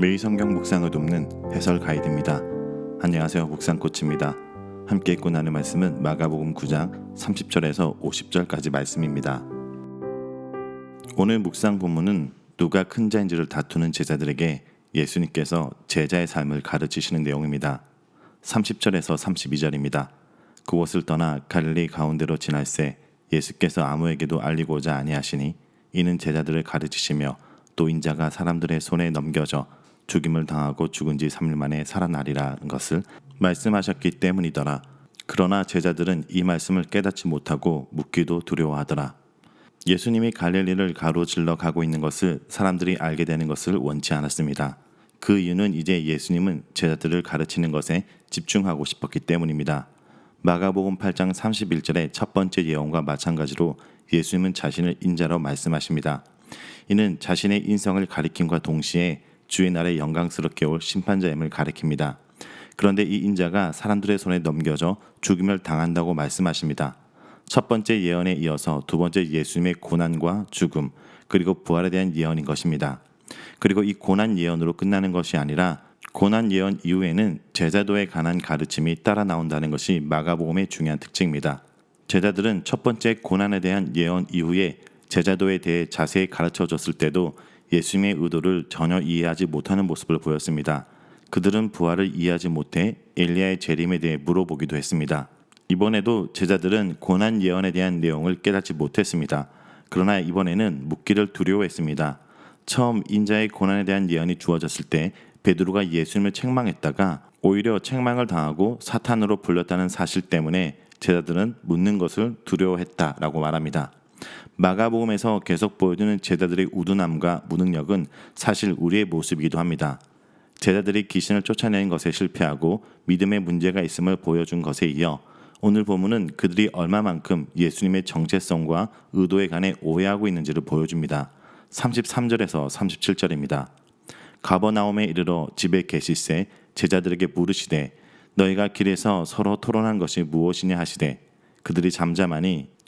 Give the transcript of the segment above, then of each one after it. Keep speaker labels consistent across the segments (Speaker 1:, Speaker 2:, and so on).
Speaker 1: 매일 성경 묵상을 돕는 해설 가이드입니다. 안녕하세요. 묵상코치입니다. 함께 읽고 나눌 말씀은 마가복음 9장 30절에서 50절까지 말씀입니다. 오늘 묵상 본문은 누가 큰 자인지를 다투는 제자들에게 예수님께서 제자의 삶을 가르치시는 내용입니다. 30절에서 32절입니다. 그곳을 떠나 갈릴리 가운데로 지날새 예수께서 아무에게도 알리고자 아니하시니 이는 제자들을 가르치시며 또 인자가 사람들의 손에 넘겨져 죽임을 당하고 죽은 지 3일 만에 살아나리라는 것을 말씀하셨기 때문이더라. 그러나 제자들은 이 말씀을 깨닫지 못하고 묻기도 두려워하더라. 예수님이 갈릴리를 가로질러 가고 있는 것을 사람들이 알게 되는 것을 원치 않았습니다. 그 이유는 이제 예수님은 제자들을 가르치는 것에 집중하고 싶었기 때문입니다. 마가복음 8장 31절의 첫 번째 예언과 마찬가지로 예수님은 자신을 인자로 말씀하십니다. 이는 자신의 인성을 가리킴과 동시에 주의 날에 영광스럽게 올 심판자임을 가리킵니다. 그런데 이 인자가 사람들의 손에 넘겨져 죽임을 당한다고 말씀하십니다. 첫 번째 예언에 이어서 두 번째 예수님의 고난과 죽음 그리고 부활에 대한 예언인 것입니다. 그리고 이 고난 예언으로 끝나는 것이 아니라 고난 예언 이후에는 제자도에 관한 가르침이 따라 나온다는 것이 마가복음의 중요한 특징입니다. 제자들은 첫 번째 고난에 대한 예언 이후에 제자도에 대해 자세히 가르쳐 줬을 때도 예수님의 의도를 전혀 이해하지 못하는 모습을 보였습니다. 그들은 부활을 이해하지 못해 엘리야의 재림에 대해 물어보기도 했습니다. 이번에도 제자들은 고난 예언에 대한 내용을 깨닫지 못했습니다. 그러나 이번에는 묻기를 두려워했습니다. 처음 인자의 고난에 대한 예언이 주어졌을 때 베드로가 예수님을 책망했다가 오히려 책망을 당하고 사탄으로 불렸다는 사실 때문에 제자들은 묻는 것을 두려워했다라고 말합니다. 마가복음에서 계속 보여주는 제자들의 우둔함과 무능력은 사실 우리의 모습이기도 합니다. 제자들이 귀신을 쫓아내는 것에 실패하고 믿음의 문제가 있음을 보여준 것에 이어 오늘 본문은 그들이 얼마만큼 예수님의 정체성과 의도에 관해 오해하고 있는지를 보여줍니다. 33절에서 37절입니다. 가버나움에 이르러 집에 계실새 제자들에게 물으시되 너희가 길에서 서로 토론한 것이 무엇이냐 하시되 그들이 잠잠하니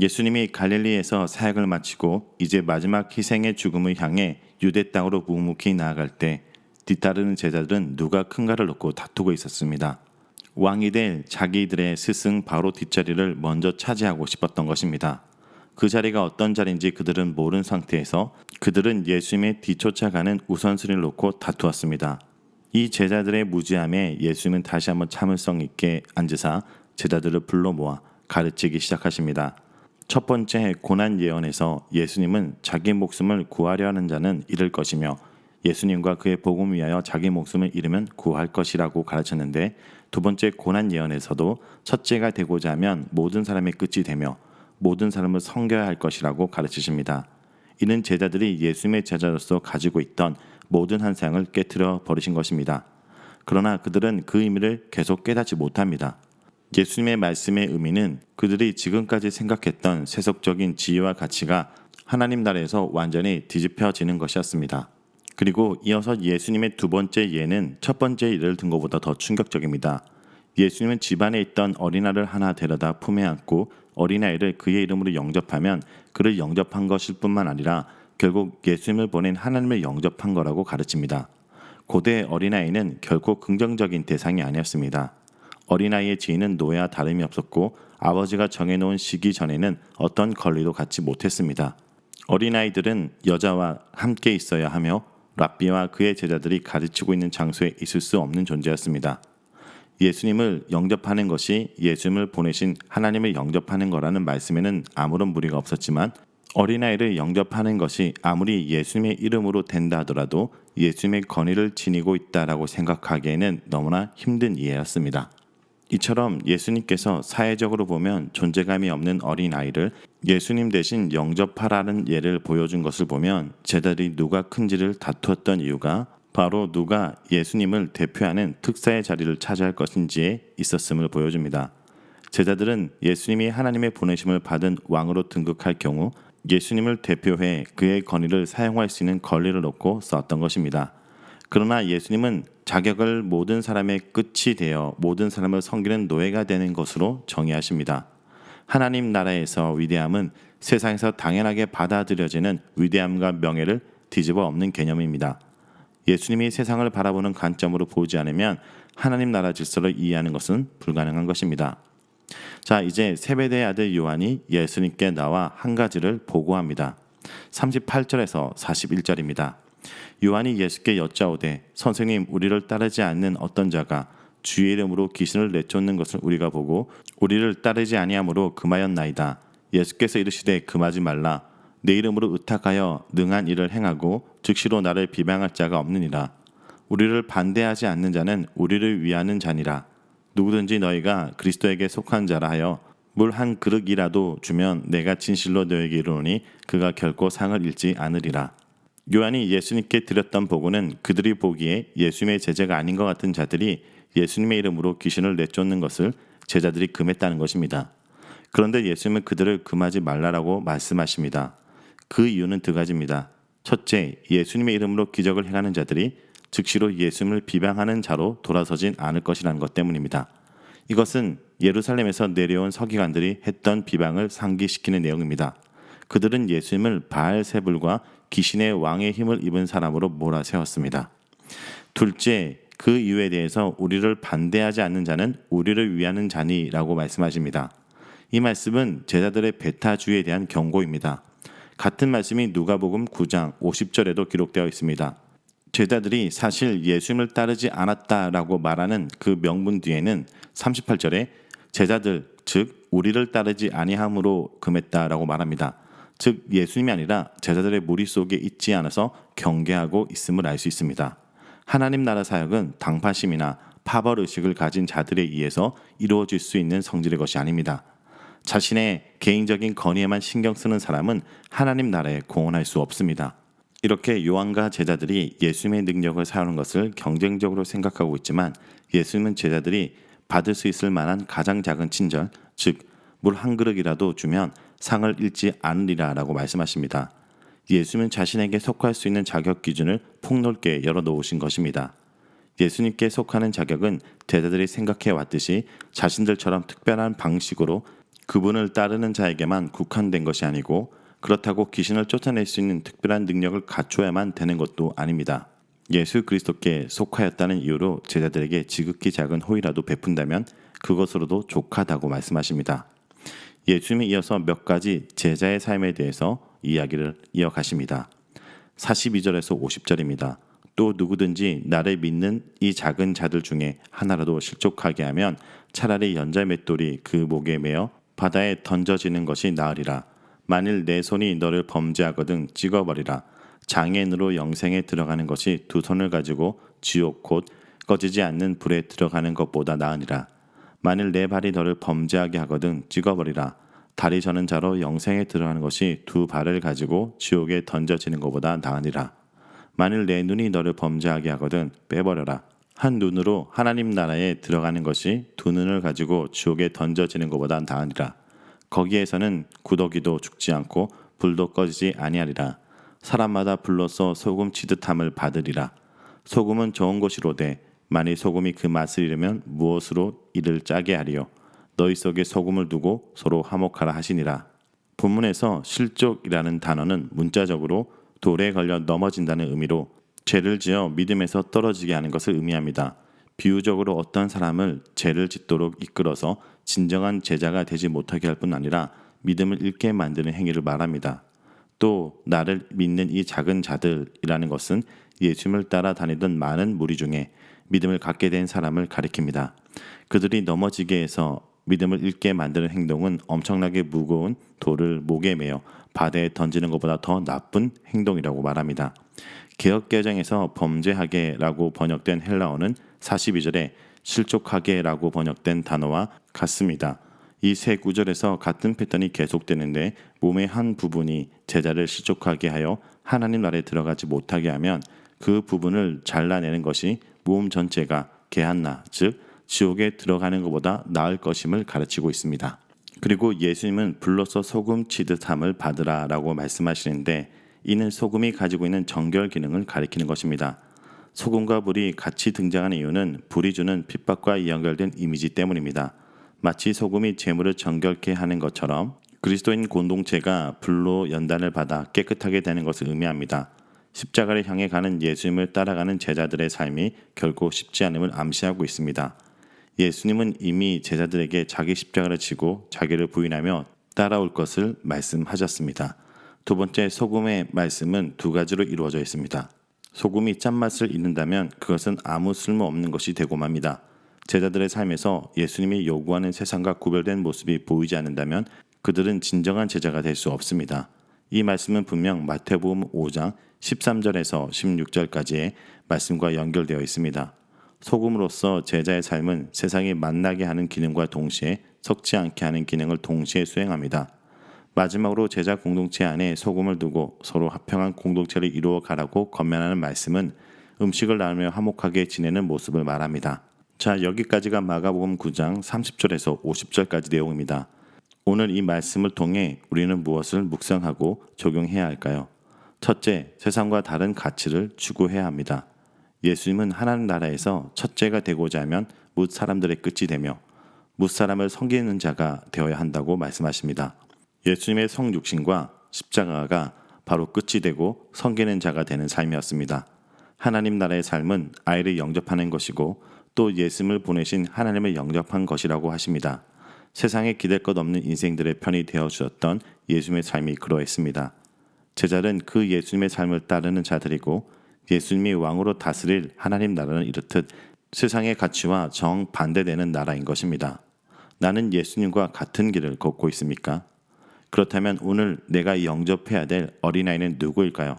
Speaker 1: 예수님이 갈릴리에서 사역을 마치고 이제 마지막 희생의 죽음을 향해 유대 땅으로 묵묵히 나아갈 때 뒤따르는 제자들은 누가 큰가를 놓고 다투고 있었습니다. 왕이 될 자기들의 스승 바로 뒷자리를 먼저 차지하고 싶었던 것입니다. 그 자리가 어떤 자리인지 그들은 모른 상태에서 그들은 예수님의 뒤쫓아가는 우선순위를 놓고 다투었습니다. 이 제자들의 무지함에 예수님은 다시 한번 참을성 있게 앉으사 제자들을 불러 모아 가르치기 시작하십니다. 첫 번째 고난 예언에서 예수님은 자기 목숨을 구하려 하는 자는 잃을 것이며 예수님과 그의 복음 위하여 자기 목숨을 잃으면 구할 것이라고 가르쳤는데 두 번째 고난 예언에서도 첫째가 되고자 하면 모든 사람의 끝이 되며 모든 사람을 섬겨야 할 것이라고 가르치십니다. 이는 제자들이 예수님의 제자로서 가지고 있던 모든 한상을 깨뜨려 버리신 것입니다. 그러나 그들은 그 의미를 계속 깨닫지 못합니다. 예수님의 말씀의 의미는 그들이 지금까지 생각했던 세속적인 지위와 가치가 하나님 나라에서 완전히 뒤집혀지는 것이었습니다. 그리고 이어서 예수님의 두 번째 예는 첫 번째 예를 든 것보다 더 충격적입니다. 예수님은 집안에 있던 어린아이를 하나 데려다 품에 안고 어린아이를 그의 이름으로 영접하면 그를 영접한 것일 뿐만 아니라 결국 예수님을 보낸 하나님을 영접한 거라고 가르칩니다. 고대 어린아이는 결코 긍정적인 대상이 아니었습니다. 어린아이의 지인은 노예와 다름이 없었고 아버지가 정해놓은 시기 전에는 어떤 권리도 갖지 못했습니다. 어린아이들은 여자와 함께 있어야 하며 랍비와 그의 제자들이 가르치고 있는 장소에 있을 수 없는 존재였습니다. 예수님을 영접하는 것이 예수님을 보내신 하나님을 영접하는 거라는 말씀에는 아무런 무리가 없었지만 어린아이를 영접하는 것이 아무리 예수님의 이름으로 된다 하더라도 예수님의 권위를 지니고 있다라고 생각하기에는 너무나 힘든 이해였습니다. 이처럼 예수님께서 사회적으로 보면 존재감이 없는 어린 아이를 예수님 대신 영접하라는 예를 보여준 것을 보면 제자들이 누가 큰지를 다투었던 이유가 바로 누가 예수님을 대표하는 특사의 자리를 차지할 것인지에 있었음을 보여줍니다. 제자들은 예수님이 하나님의 보내심을 받은 왕으로 등극할 경우 예수님을 대표해 그의 권위를 사용할 수 있는 권리를 놓고 썼던 것입니다. 그러나 예수님은 자격을 모든 사람의 끝이 되어 모든 사람을 섬기는 노예가 되는 것으로 정의하십니다. 하나님 나라에서 위대함은 세상에서 당연하게 받아들여지는 위대함과 명예를 뒤집어 엎는 개념입니다. 예수님이 세상을 바라보는 관점으로 보지 않으면 하나님 나라 질서를 이해하는 것은 불가능한 것입니다. 자, 이제 세베대의 아들 요한이 예수님께 나와 한 가지를 보고합니다. 38절에서 41절입니다. 요한이 예수께 여짜오되 선생님 우리를 따르지 않는 어떤 자가 주의 이름으로 귀신을 내쫓는 것을 우리가 보고 우리를 따르지 아니하므로 금하였나이다. 예수께서 이르시되 금하지 말라. 내 이름으로 의탁하여 능한 일을 행하고 즉시로 나를 비방할 자가 없느니라. 우리를 반대하지 않는 자는 우리를 위하는 자니라. 누구든지 너희가 그리스도에게 속한 자라 하여 물 한 그릇이라도 주면 내가 진실로 너에게 이르노니 그가 결코 상을 잃지 않으리라. 요한이 예수님께 드렸던 보고는 그들이 보기에 예수님의 제자가 아닌 것 같은 자들이 예수님의 이름으로 귀신을 내쫓는 것을 제자들이 금했다는 것입니다. 그런데 예수님은 그들을 금하지 말라라고 말씀하십니다. 그 이유는 두 가지입니다. 첫째, 예수님의 이름으로 기적을 행하는 자들이 즉시로 예수님을 비방하는 자로 돌아서진 않을 것이라는 것 때문입니다. 이것은 예루살렘에서 내려온 서기관들이 했던 비방을 상기시키는 내용입니다. 그들은 예수님을 바알세불과 귀신의 왕의 힘을 입은 사람으로 몰아세웠습니다. 둘째, 그 이유에 대해서 우리를 반대하지 않는 자는 우리를 위하는 자니라고 말씀하십니다. 이 말씀은 제자들의 배타주의에 대한 경고입니다. 같은 말씀이 누가복음 9장 50절에도 기록되어 있습니다. 제자들이 사실 예수님을 따르지 않았다라고 말하는 그 명분 뒤에는 38절에 제자들 즉 우리를 따르지 아니함으로 금했다라고 말합니다. 즉 예수님이 아니라 제자들의 무리 속에 있지 않아서 경계하고 있음을 알 수 있습니다. 하나님 나라 사역은 당파심이나 파벌 의식을 가진 자들에 의해서 이루어질 수 있는 성질의 것이 아닙니다. 자신의 개인적인 건의에만 신경 쓰는 사람은 하나님 나라에 공헌할 수 없습니다. 이렇게 요한과 제자들이 예수님의 능력을 사용하는 것을 경쟁적으로 생각하고 있지만 예수님은 제자들이 받을 수 있을 만한 가장 작은 친절, 즉 물 한 그릇이라도 주면 상을 잃지 않으리라라고 말씀하십니다. 예수님은 자신에게 속할 수 있는 자격 기준을 폭넓게 열어놓으신 것입니다. 예수님께 속하는 자격은 제자들이 생각해 왔듯이 자신들처럼 특별한 방식으로 그분을 따르는 자에게만 국한된 것이 아니고 그렇다고 귀신을 쫓아낼 수 있는 특별한 능력을 갖춰야만 되는 것도 아닙니다. 예수 그리스도께 속하였다는 이유로 제자들에게 지극히 작은 호의라도 베푼다면 그것으로도 족하다고 말씀하십니다. 예수님이 이어서 몇 가지 제자의 삶에 대해서 이야기를 이어가십니다. 42절에서 50절입니다. 또 누구든지 나를 믿는 이 작은 자들 중에 하나라도 실족하게 하면 차라리 연자 맷돌이 그 목에 매어 바다에 던져지는 것이 나으리라. 만일 내 손이 너를 범죄하거든 찍어버리라. 장애인으로 영생에 들어가는 것이 두 손을 가지고 지옥 곧 꺼지지 않는 불에 들어가는 것보다 나으니라. 만일 내 발이 너를 범죄하게 하거든 찍어버리라. 다리 저는 자로 영생에 들어가는 것이 두 발을 가지고 지옥에 던져지는 것보다 나으니라. 만일 내 눈이 너를 범죄하게 하거든 빼버려라. 한 눈으로 하나님 나라에 들어가는 것이 두 눈을 가지고 지옥에 던져지는 것보다 나으니라. 거기에서는 구더기도 죽지 않고 불도 꺼지지 아니하리라. 사람마다 불로서 소금 치듯함을 받으리라. 소금은 좋은 것이로되 만일 소금이 그 맛을 잃으면 무엇으로 이를 짜게 하리요. 너희 속에 소금을 두고 서로 화목하라 하시니라. 본문에서 실족이라는 단어는 문자적으로 돌에 걸려 넘어진다는 의미로 죄를 지어 믿음에서 떨어지게 하는 것을 의미합니다. 비유적으로 어떤 사람을 죄를 짓도록 이끌어서 진정한 제자가 되지 못하게 할 뿐 아니라 믿음을 잃게 만드는 행위를 말합니다. 또 나를 믿는 이 작은 자들이라는 것은 예수님을 따라 다니던 많은 무리 중에 믿음을 갖게 된 사람을 가리킵니다. 그들이 넘어지게 해서 믿음을 잃게 만드는 행동은 엄청나게 무거운 돌을 목에 매어 바다에 던지는 것보다 더 나쁜 행동이라고 말합니다. 개혁개정에서 범죄하게라고 번역된 헬라어는 42절에 실족하게라고 번역된 단어와 같습니다. 이 세 구절에서 같은 패턴이 계속되는데 몸의 한 부분이 제자를 실족하게 하여 하나님 나라에 들어가지 못하게 하면 그 부분을 잘라내는 것이 몸 전체가 개한나 즉 지옥에 들어가는 것보다 나을 것임을 가르치고 있습니다. 그리고 예수님은 불로서 소금 치듯함을 받으라라고 말씀하시는데 이는 소금이 가지고 있는 정결 기능을 가리키는 것입니다. 소금과 불이 같이 등장하는 이유는 불이 주는 핍박과 연결된 이미지 때문입니다. 마치 소금이 재물을 정결케 하는 것처럼 그리스도인 공동체가 불로 연단을 받아 깨끗하게 되는 것을 의미합니다. 십자가를 향해 가는 예수님을 따라가는 제자들의 삶이 결코 쉽지 않음을 암시하고 있습니다. 예수님은 이미 제자들에게 자기 십자가를 지고 자기를 부인하며 따라올 것을 말씀하셨습니다. 두 번째 소금의 말씀은 두 가지로 이루어져 있습니다. 소금이 짠맛을 잃는다면 그것은 아무 쓸모 없는 것이 되고 맙니다. 제자들의 삶에서 예수님이 요구하는 세상과 구별된 모습이 보이지 않는다면 그들은 진정한 제자가 될 수 없습니다. 이 말씀은 분명 마태복음 5장 13절에서 16절까지의 말씀과 연결되어 있습니다. 소금으로서 제자의 삶은 세상이 만나게 하는 기능과 동시에 섞지 않게 하는 기능을 동시에 수행합니다. 마지막으로 제자 공동체 안에 소금을 두고 서로 합평한 공동체를 이루어 가라고 건면하는 말씀은 음식을 나누며 화목하게 지내는 모습을 말합니다. 자, 여기까지가 마가복음 9장 30절에서 50절까지 내용입니다. 오늘 이 말씀을 통해 우리는 무엇을 묵상하고 적용해야 할까요? 첫째, 세상과 다른 가치를 추구해야 합니다. 예수님은 하나님 나라에서 첫째가 되고자 하면 뭇 사람들의 끝이 되며 뭇 사람을 섬기는 자가 되어야 한다고 말씀하십니다. 예수님의 성육신과 십자가가 바로 끝이 되고 섬기는 자가 되는 삶이었습니다. 하나님 나라의 삶은 아이를 영접하는 것이고 또 예수님을 보내신 하나님을 영접한 것이라고 하십니다. 세상에 기댈 것 없는 인생들의 편이 되어 주었던 예수님의 삶이 그러했습니다. 제자는 그 예수님의 삶을 따르는 자들이고 예수님이 왕으로 다스릴 하나님 나라는 이렇듯 세상의 가치와 정반대되는 나라인 것입니다. 나는 예수님과 같은 길을 걷고 있습니까? 그렇다면 오늘 내가 영접해야 될 어린아이는 누구일까요?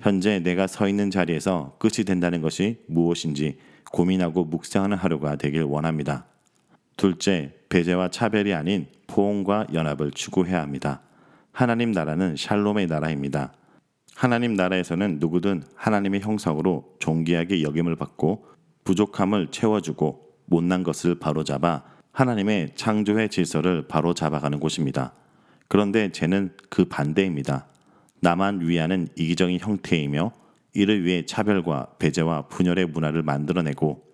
Speaker 1: 현재 내가 서 있는 자리에서 끝이 된다는 것이 무엇인지 고민하고 묵상하는 하루가 되길 원합니다. 둘째, 배제와 차별이 아닌 포옹과 연합을 추구해야 합니다. 하나님 나라는 샬롬의 나라입니다. 하나님 나라에서는 누구든 하나님의 형상으로 존귀하게 여김을 받고 부족함을 채워주고 못난 것을 바로잡아 하나님의 창조의 질서를 바로잡아가는 곳입니다. 그런데 죄는 그 반대입니다. 나만 위하는 이기적인 형태이며 이를 위해 차별과 배제와 분열의 문화를 만들어내고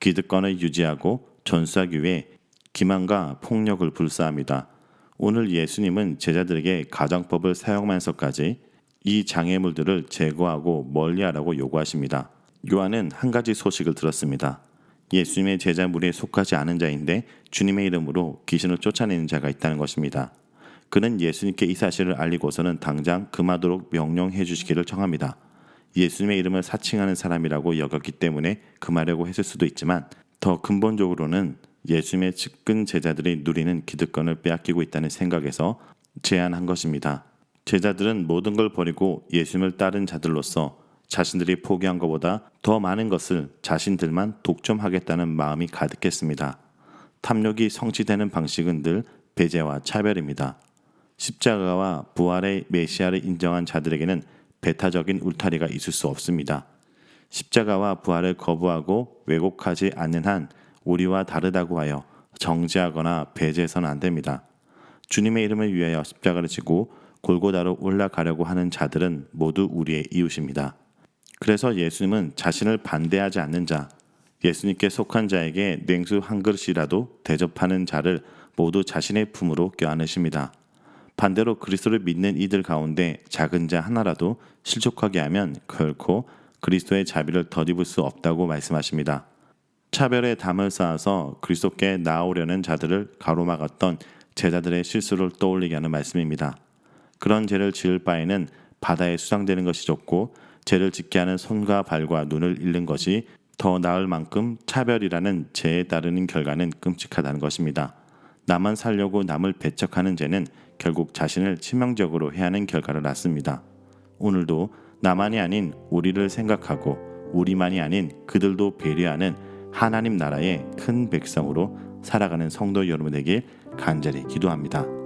Speaker 1: 기득권을 유지하고 전수하기 위해 기만과 폭력을 불사합니다. 오늘 예수님은 제자들에게 가정법을 사용하면서까지 이 장애물들을 제거하고 멀리하라고 요구하십니다. 요한은 한 가지 소식을 들었습니다. 예수님의 제자 무리에 속하지 않은 자인데 주님의 이름으로 귀신을 쫓아내는 자가 있다는 것입니다. 그는 예수님께 이 사실을 알리고서는 당장 금하도록 명령해 주시기를 청합니다. 예수님의 이름을 사칭하는 사람이라고 여겼기 때문에 금하려고 했을 수도 있지만 더 근본적으로는 예수님의 측근 제자들이 누리는 기득권을 빼앗기고 있다는 생각에서 제안한 것입니다. 제자들은 모든 걸 버리고 예수님을 따른 자들로서 자신들이 포기한 것보다 더 많은 것을 자신들만 독점하겠다는 마음이 가득했습니다. 탐욕이 성취되는 방식은 늘 배제와 차별입니다. 십자가와 부활의 메시아를 인정한 자들에게는 배타적인 울타리가 있을 수 없습니다. 십자가와 부활을 거부하고 왜곡하지 않는 한 우리와 다르다고 하여 정지하거나 배제해서는 안 됩니다. 주님의 이름을 위하여 십자가를 지고 골고다로 올라가려고 하는 자들은 모두 우리의 이웃입니다. 그래서 예수님은 자신을 반대하지 않는 자, 예수님께 속한 자에게 냉수 한 그릇이라도 대접하는 자를 모두 자신의 품으로 껴안으십니다. 반대로 그리스도를 믿는 이들 가운데 작은 자 하나라도 실족하게 하면 결코 그리스도의 자비를 덧입을 수 없다고 말씀하십니다. 차별의 담을 쌓아서 그리스도께 나오려는 자들을 가로막았던 제자들의 실수를 떠올리게 하는 말씀입니다. 그런 죄를 지을 바에는 바다에 수상되는 것이 좋고 죄를 짓게 하는 손과 발과 눈을 잃는 것이 더 나을 만큼 차별이라는 죄에 따르는 결과는 끔찍하다는 것입니다. 나만 살려고 남을 배척하는 죄는 결국 자신을 치명적으로 해하는 결과를 낳습니다. 오늘도 나만이 아닌 우리를 생각하고 우리만이 아닌 그들도 배려하는 하나님 나라의 큰 백성으로 살아가는 성도 여러분 에게 간절히 기도합니다.